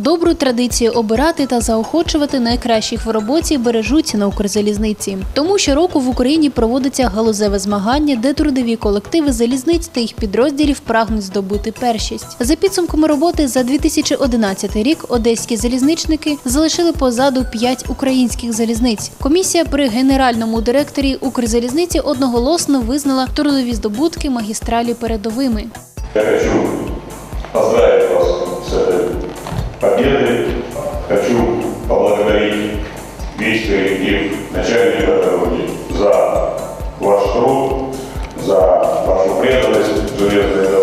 Добру традицію обирати та заохочувати найкращих в роботі бережуть на Укрзалізниці. Тому щороку в Україні проводиться галузеве змагання, де трудові колективи залізниць та їх підрозділів прагнуть здобути першість. За підсумками роботи за 2011 рік одеські залізничники залишили позаду п'ять українських залізниць. Комісія при генеральному директорі Укрзалізниці одноголосно визнала трудові здобутки магістралі передовими. Я хочу этой победой. Хочу поблагодарить весь коллектив начальника дороги за ваш труд, за вашу преданность железной дороге,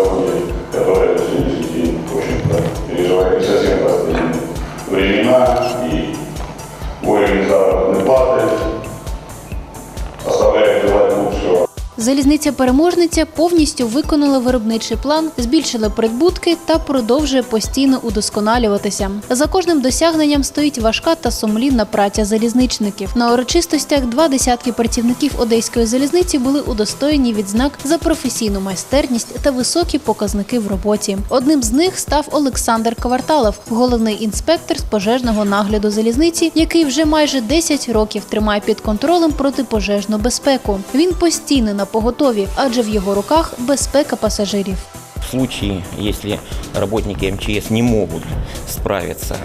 Залізниця переможниця повністю виконала виробничий план, збільшила прибутки та продовжує постійно удосконалюватися. За кожним досягненням стоїть важка та сумлінна праця залізничників. На урочистостях два десятки працівників одеської залізниці були удостоєні відзнак за професійну майстерність та високі показники в роботі. Одним з них став Олександр Кварталов, головний інспектор з пожежного нагляду залізниці, який вже майже 10 років тримає під контролем протипожежну безпеку. Він постійно на поготові, адже в його руках безпека пасажирів. В случае, если работники МЧС не могут справиться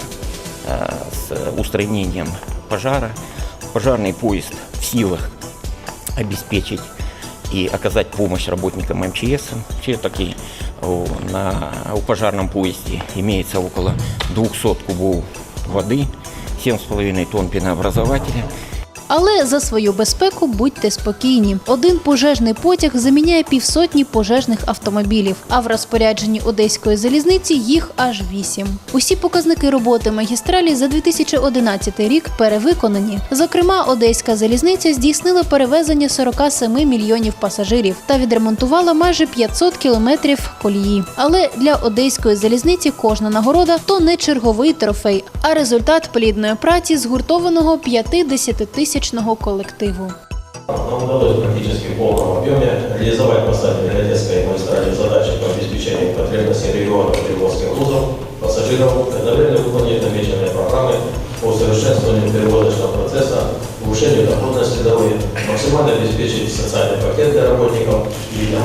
э, с устранением пожара, пожарный поезд в силах обеспечить и оказать помощь работникам МЧС. Вообще таки о, на, у пожарном поезде имеется около 200 кубов воды, 7,5 тонн пенообразователя. але за свою безпеку будьте спокійні. Один пожежний потяг заміняє півсотні пожежних автомобілів, а в розпорядженні одеської залізниці їх аж вісім. Усі показники роботи магістралі за 2011 рік перевиконані. Зокрема, одеська залізниця здійснила перевезення 47 мільйонів пасажирів та відремонтувала майже 500 кілометрів колії. Але для одеської залізниці кожна нагорода то не черговий трофей, а результат плідної праці згуртованого 50-тисячного колективу. Нам удалось практически в полном объеме реализовать поставленные Одесской магистрали задачи по обеспечению потребностей региона перевозки грузов, пассажиров, одновременно выполнить намеченные программы по усовершенствованию перевозочного процесса, повышению доходности дороги, максимально обеспечить социальный пакет для работников и для